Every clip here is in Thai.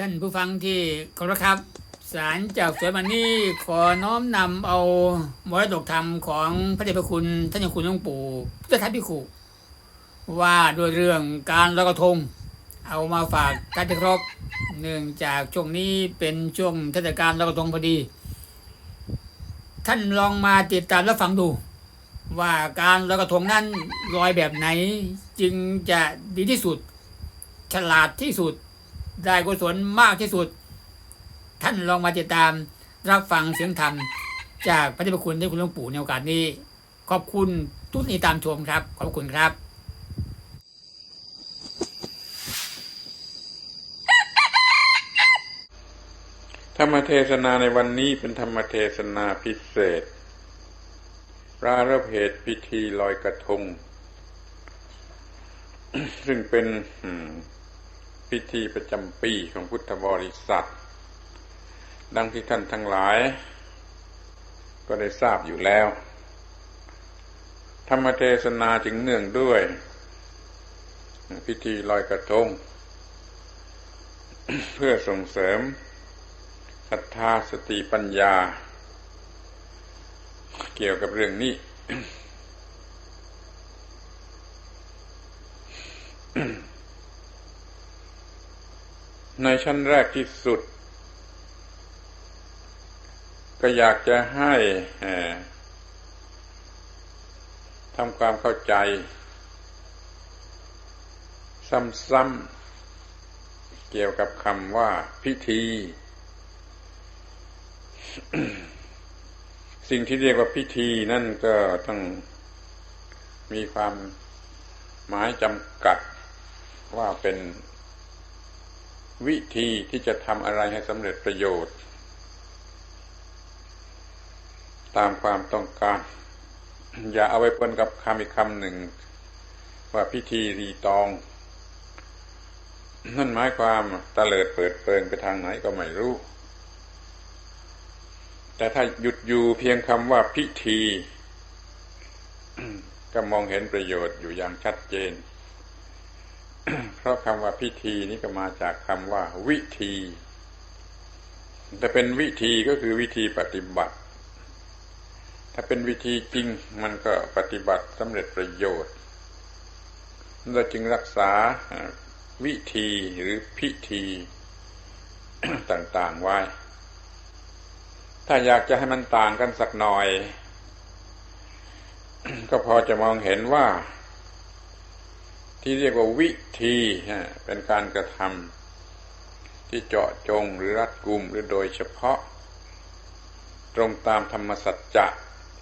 ท่านผู้ฟังที่เคารพครับ สารจากสวนมันนี่ขอน้อมนำเอามรดกธรรมของพระเดชพระคุณ ท่านเจ้าคุณหลวงปู่พุทธทัตพิขุว่าด้วยเรื่องการลอยกระทง เอามาฝากท่านที่เคารพเนื่องจากช่วงนี้เป็นช่วงเทศกาลลอยกระทงพอดี ท่านลองมาติดตามและฟังดู ว่าการลอยกระทงนั้นลอยแบบไหน จึงจะดีที่สุด ฉลาดที่สุด ได้กุศลมากที่สุด ท่านลองมาติดตามรับฟังเสียงธรรม จากพระเดชพระคุณที่คุณหลวงปู่ในโอกาสนี้ ขอบคุณทุกที่ตามชมครับ ขอบคุณครับธรรมเทศนาในวันนี้เป็นธรรมเทศนาพิเศษรารภเหตุพิธีลอยกระทง ซึ่งเป็น พิธีประจำปีของพุทธบริษัท ดังที่ท่านทั้งหลาย ก็ได้ทราบอยู่แล้ว ธรรมเทศนาจึงเนื่องด้วย พิธีลอยกระทง เพื่อส่งเสริมศรัทธาสติปัญญา เกี่ยวกับเรื่องนี้ ในชั้นแรกที่สุด ก็อยากจะให้ทำความเข้าใจ ซ้ำๆเกี่ยวกับคำว่าพิธี สิ่งที่เรียกว่าพิธีนั่นก็ต้องมีความหมายจำกัดว่าเป็น วิธีที่จะทำอะไรให้สำเร็จประโยชน์ ตามความต้องการ อย่าเอาไปปนกับคำอีกคำหนึ่ง ว่าพิธีรีตอง นั่นหมายความตะเลิดเปิดเปิงไปทางไหนก็ไม่รู้ แต่ถ้าหยุดอยู่เพียงคำว่าพิธี ก็มองเห็นประโยชน์อยู่อย่างชัดเจน เพราะคำว่าพิธีนี้ก็มาจากคำว่า วิธี แต่เป็นวิธีก็คือวิธีปฏิบัติ ถ้าเป็นวิธีจริงมันก็ปฏิบัติสำเร็จประโยชน์เราจึงรักษาวิธีหรือพิธีต่างๆไว้ ถ้าอยากจะให้มันต่างกันสักหน่อย ก็พอจะมองเห็นว่า ที่เรียกว่าวิธีเป็นการกระทำที่เจาะจงหรือรัดกุมหรือโดยเฉพาะ ตรงตามธรรมสัจจะ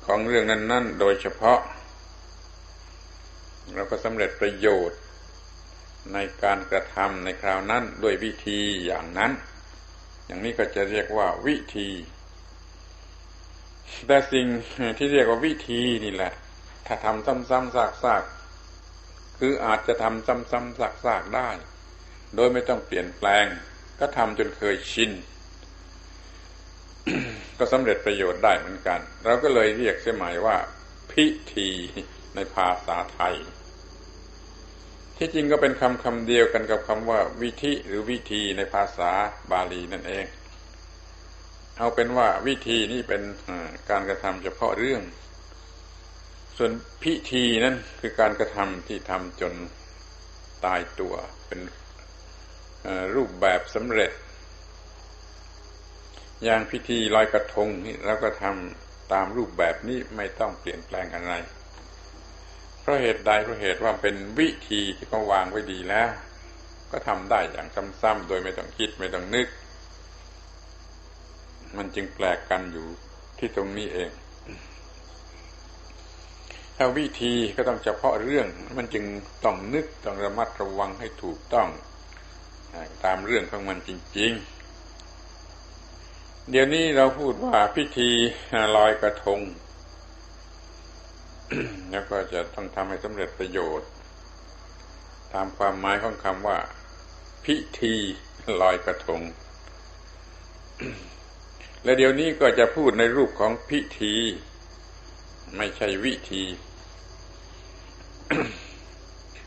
ของเรื่องนั้น ๆ โดยเฉพาะ เราก็สำเร็จประโยชน์ในการกระทำในคราวนั้นด้วยวิธีอย่างนั้น อย่างนี้ก็จะเรียกว่าวิธี แต่สิ่งที่เรียกว่าวิธีนี่แหละ ถ้าทำซ้ำๆซากๆ คืออาจจะทำซ้ำๆซากๆได้ โดยไม่ต้องเปลี่ยนแปลง ก็ทำจนเคยชิน ก็สำเร็จประโยชน์ได้เหมือนกัน เราก็เลยเรียกเสียหมายว่า พิธีในภาษาไทย ที่จริงก็เป็นคำคำเดียวกันกับคำว่า วิธีหรือวิธีในภาษาบาลีนั่นเอง เอาเป็นว่าวิธีนี่เป็นการกระทำเฉพาะเรื่อง ส่วนพิธีนั้นคือการกระทำที่ทำจนตายตัวเป็นรูปแบบสำเร็จ อย่างพิธีลอยกระทงนี่เราก็ทำตามรูปแบบนี้ไม่ต้องเปลี่ยนแปลงอะไรเพราะเหตุใดเพราะเหตุว่าเป็นวิธีที่เขาวางไว้ดีแล้ว ก็ทำได้อย่างซ้ำๆโดยไม่ต้องคิดไม่ต้องนึก มันจึงแปลกกันอยู่ที่ตรงนี้เอง วิธีก็ต้องเฉพาะเรื่องมันจึงต้องนึกต้องระมัดระวังให้ถูกต้องตามเรื่องของมันจริง ๆ เดี๋ยวนี้เราพูดว่าพิธีลอยกระทง แล้วก็จะต้องทำให้สำเร็จประโยชน์ ตามความหมายของคำว่า พิธีลอยกระทง และเดี๋ยวนี้ก็จะพูดในรูปของพิธี ไม่ใช่วิธี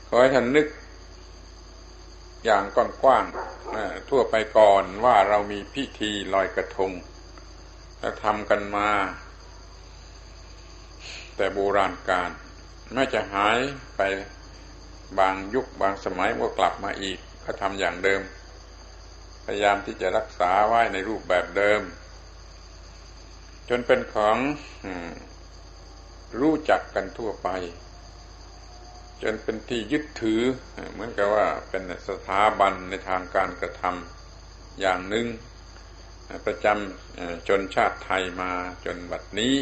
ขอให้ท่านนึกอย่างกว้างๆทั่วไปก่อนว่าเรามีพิธีลอยกระทง และทำกันมา แต่โบราณการแม้จะหายไปบางยุคบางสมัยก็กลับมาอีก ก็ทำอย่างเดิม พยายามที่จะรักษาไว้ในรูปแบบเดิม จนเป็นของ รู้จักกันทั่วไป จนเป็นที่ยึดถือ เหมือนกับว่าเป็นสถาบันในทางการกระทำอย่างหนึ่ง ประจำจนชาติไทยมาจนบัดนี้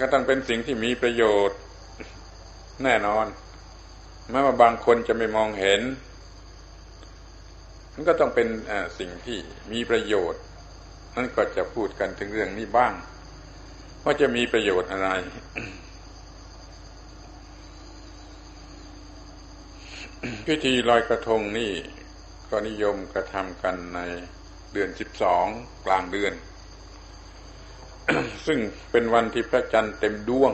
ก็ต้องเป็นสิ่งที่มีประโยชน์แน่นอนแม้ว่าบางคนจะไม่มองเห็น มันก็ต้องเป็นสิ่งที่มีประโยชน์นั่นก็จะพูดกันถึงเรื่องนี้บ้าง ว่าจะมีประโยชน์อะไร พิธีลอยกระทงนี่ก็นิยมกระทำกันในเดือนสิบสองกลางเดือน ซึ่งเป็นวันที่พระจันทร์เต็มดวง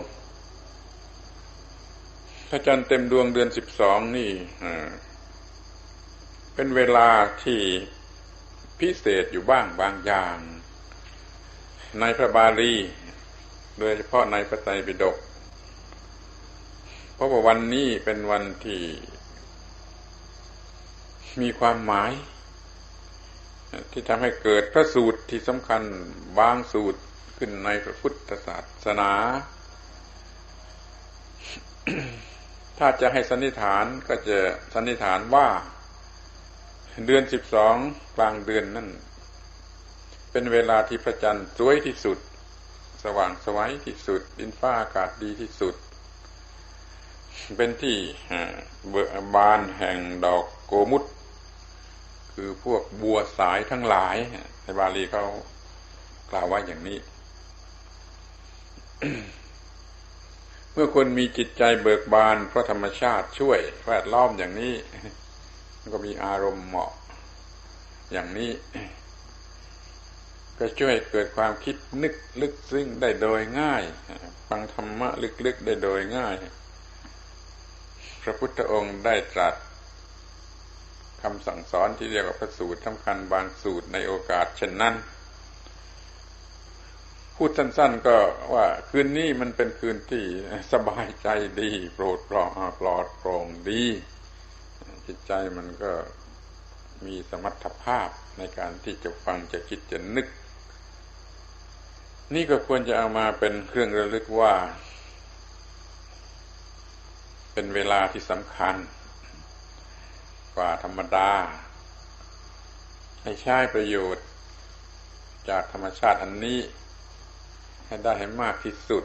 พระจันทร์เต็มดวงเดือนสิบสองนี่เป็นเวลาที่พิเศษอยู่บ้างบางอย่าง ในพระบาลี โดยเฉพาะในพระไตรปิฎกเพราะว่าวันนี้เป็นวันที่มีความหมาย ที่ทำให้เกิดพระสูตรที่สำคัญบางสูตรขึ้นในพระพุทธศาสนา ถ้าจะให้สันนิษฐานก็จะสันนิษฐานว่า เดือนสิบสองกลางเดือนนั่น เป็นเวลาที่พระจันทร์สวยที่สุด สว่างสวัยที่สุด ดินฟ้าอากาศดีที่สุด เป็นที่เบิกบานแห่งดอกโกมุตคือพวกบัวสายทั้งหลาย ในบาลีเขากล่าวว่าอย่างนี้ เมื่อคนมีจิตใจเบิกบานเพราะธรรมชาติช่วยแวดล้อมอย่างนี้ก็มีอารมณ์เหมาะอย่างนี้ ก็ช่วยเกิดความคิดนึกลึกซึ้งได้โดยง่าย ฟังธรรมะลึกๆได้โดยง่าย พระพุทธองค์ได้ตรัสคำสั่งสอนที่เรียกว่าพระสูตรสำคัญบางสูตรในโอกาสเช่นนั้น พูดสั้นๆก็ว่าคืนนี้มันเป็นคืนที่สบายใจดีโปรดปลอดปลอดโปร่งดี จิตใจมันก็มีสมรรถภาพในการที่จะฟังจะคิดจะนึก นี่ก็ควรจะเอามาเป็นเครื่องระลึกว่า เป็นเวลาที่สำคัญ กว่าธรรมดา ให้ใช้ประโยชน์ จากธรรมชาติอันนี้ ให้ได้ให้มากที่สุด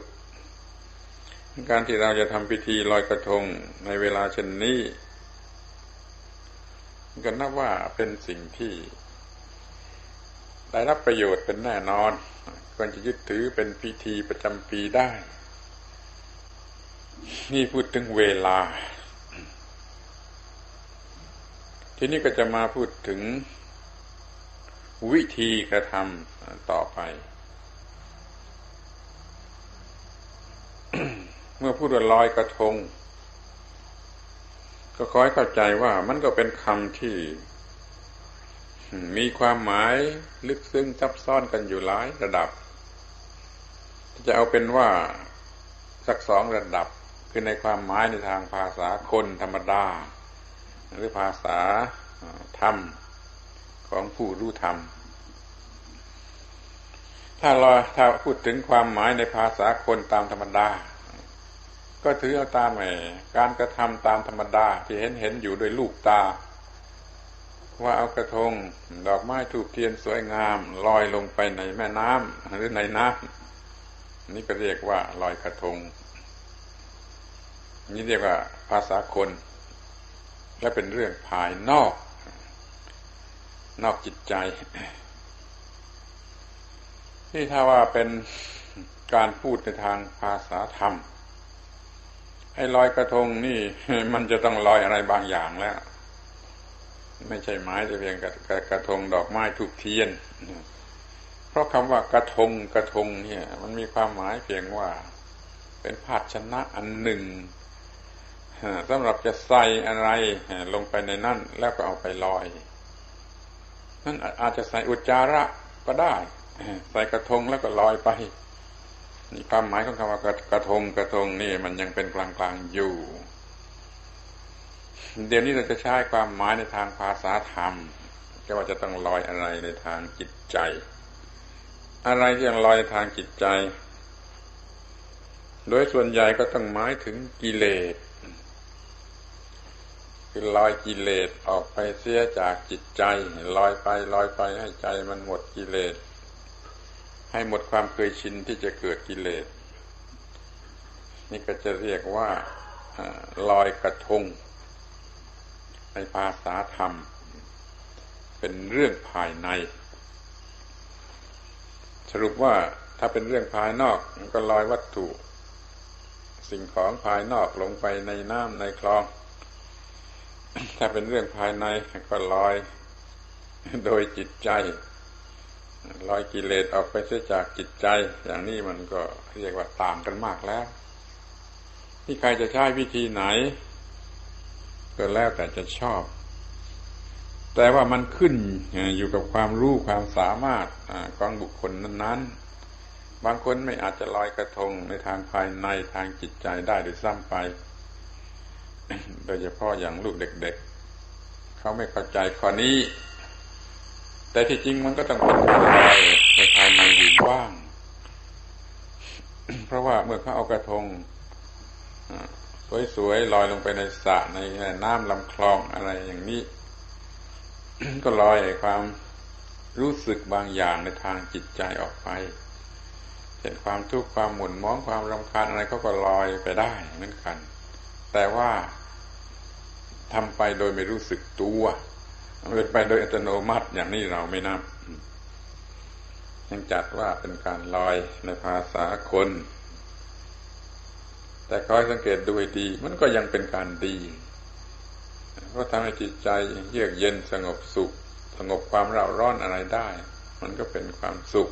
การที่เราจะทำพิธีลอยกระทงในเวลาเช่นนี้ก็นับว่าเป็นสิ่งที่ ได้รับประโยชน์เป็นแน่นอน ควรจะยึดถือเป็นพิธีประจำปีได้ นี่พูดถึงเวลา ทีนี้ก็จะมาพูดถึงวิธีกระทำต่อไป เมื่อพูดว่าลอยกระทง ก็ขอให้เข้าใจว่ามันก็เป็นคำที่มีความหมายลึกซึ้งซับซ้อนกันอยู่หลายระดับ จะเอาเป็นว่าสักสองระดับคือในความหมายในทางภาษาคนธรรมดา หรือภาษาธรรมของผู้รู้ธรรม ถ้าเราถ้าพูดถึงความหมายในภาษาคนตามธรรมดา ก็ถือเอาตามไอการกระทำตามธรรมดา ที่เห็นเห็นอยู่โดยลูกตา ว่าเอากระทง ดอกไม้ถูกเทียนสวยงาม ลอยลงไปในแม่น้ำหรือในน้ำ นี่ก็เรียกว่าลอยกระทง นี่เรียกว่าภาษาคน และเป็นเรื่องภายนอก นอกจิตใจ ที่ถ้าว่าเป็นการพูดในทางภาษาธรรมไอ้ลอยกระทงนี่มันจะต้องลอยอะไรบางอย่างแล้ว ไม่ใช่ไม้แต่เพียงกระกระทงดอกไม้ถูกเทียน เพราะคำว่ากระทงกระทงเนี่ย มันมีความหมายเพียงว่า เป็นภาชนะอันหนึ่งสำหรับจะใส่อะไรลงไปในนั่นแล้วก็เอาไปลอยนั่นอาจจะใส่อุจจาระก็ได้ ใส่กระทงแล้วก็ลอยไปนี่ความหมายของคำว่ากระกระทงกระทงนี่มันยังเป็นกลางๆอยู่ เดี๋ยวนี้เราจะใช้ความหมายในทางภาษาธรรมก็ว่าจะต้องลอยอะไรในทางจิตใจ อะไรที่ยังลอยทางจิตใจ โดยส่วนใหญ่ก็ต้องหมายถึงกิเลสคือลอยกิเลสออกไปเสียจากจิตใจลอยไปลอยไปให้ใจมันหมดกิเลส ให้หมดความเคยชินที่จะเกิดกิเลส นี่ก็จะเรียกว่าอาลอยกระทง ในภาษาธรรม เป็นเรื่องภายใน สรุปว่าถ้าเป็นเรื่องภายนอกมันก็ลอยวัตถุ สิ่งของภายนอกลงไปในน้ำในคลอง ถ้าเป็นเรื่องภายในก็ลอยโดยจิตใจลอยกิเลสออกไปเสียจากจิตใจ อย่างนี้มันก็เรียกว่าต่างกันมากแล้วที่ใครจะใช้วิธีไหน ก็แล้วแต่จะชอบ แต่ว่ามันขึ้นอยู่กับความรู้ความสามารถของบุคคลนั้น ๆ บางคนไม่อาจจะลอยกระทงในทางภายในทางจิตใจได้หรือซ้ำไป โดยเฉพาะอย่างลูกเด็ก ๆ เขาไม่เข้าใจข้อนี้ แต่ที่จริงมันก็ต้องเป็นการลอยในภายในอยู่บ้าง เพราะว่าเมื่อเขาเอากระทงสวยๆลอยลงไปในสระในน้ำลำคลองอะไรอย่างนี้ ก็ลอยความรู้สึกบางอย่างในทางจิตใจออกไปเช่นความทุกข์ความหมุนมองความรำคาญอะไรเขาก็ลอยไปได้เหมือนกัน แต่ว่าทำไปโดยไม่รู้สึกตัวเป็นไปโดยอัตโนมัติอย่างนี้เราไม่นับยังจัดว่าเป็นการลอยในภาษาคน แต่คอยสังเกตดูให้ดี มันก็ยังเป็นการดี เพราะทำให้จิตใจเยือกเย็นสงบสุข สงบความเร่าร้อนอะไรได้ มันก็เป็นความสุข